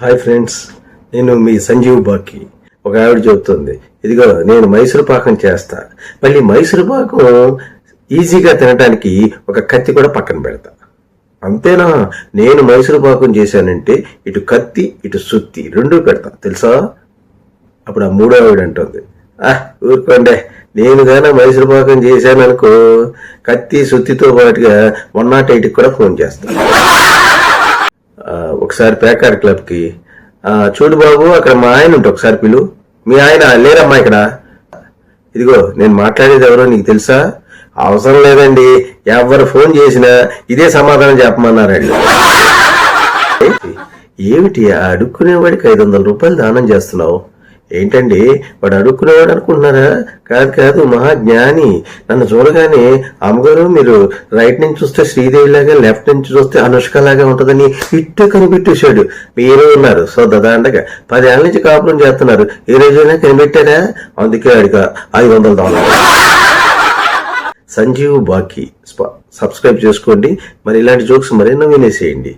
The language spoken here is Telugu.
హాయ్ ఫ్రెండ్స్ నేను మీ సంజీవ్ బాకి. ఒక ఆవిడ చెబుతుంది ఇదిగో నేను మైసూరు పాకం చేస్తా. మళ్ళీ మైసూరు పాకం ఈజీగా తినడానికి ఒక కత్తి కూడా పక్కన పెడతా. అంతేనా? నేను మైసూరు పాకం చేశానంటే ఇటు కత్తి ఇటు సుత్తి రెండూ పెడతా. తెలుసా? అప్పుడు ఆ మూడో ఆవిడ అంటుంది ఆ ఊరుకోండే. నేను గాన మైసూరు పాకం చేశాననుకో కత్తి సుత్తితో పాటుగా వన్ నాట్ ఎయిట్కి కూడా ఫోన్ చేస్తాను ఒకసారి పేకాడ్ క్లబ్కి చూడు బాబు అక్కడ మా ఆయన ఉంటే ఒకసారి పిలు. మీ ఆయన లేరమ్మా ఇక్కడ. ఇదిగో నేను మాట్లాడేది ఎవరో నీకు తెలుసా? అవసరం లేదండి. ఎవరు ఫోన్ చేసినా ఇదే సమాధానం చెప్పమన్నారండి ఏమిటి ఆ అడుక్కునేవాడికి ఐదు వందల రూపాయలు దానం చేస్తున్నావు? ఏంటండి? వాడు అడుక్కునేవాడు అనుకుంటున్నారా? కాదు కాదు మహాజ్ఞాని. నన్ను చూడగానే అమ్మగారు మీరు రైట్ నుంచి చూస్తే శ్రీదేవి లాగా లెఫ్ట్ నుంచి చూస్తే అనుష్క లాగా ఉంటుందని ఇట్టు కనిపెట్టేశాడు. మీరే ఉన్నారు సో దదాండగా పదేళ్ళ నుంచి కాపురం చేస్తున్నారు. ఈ రోజైనా కనిపెట్టారా? అందుకే అడిగా ఐదు వందల దానం సంజీవ్ బాకీ. సబ్స్క్రైబ్ చేసుకోండి. మరి ఇలాంటి జోక్స్ మరెన్నో వినేసేయండి.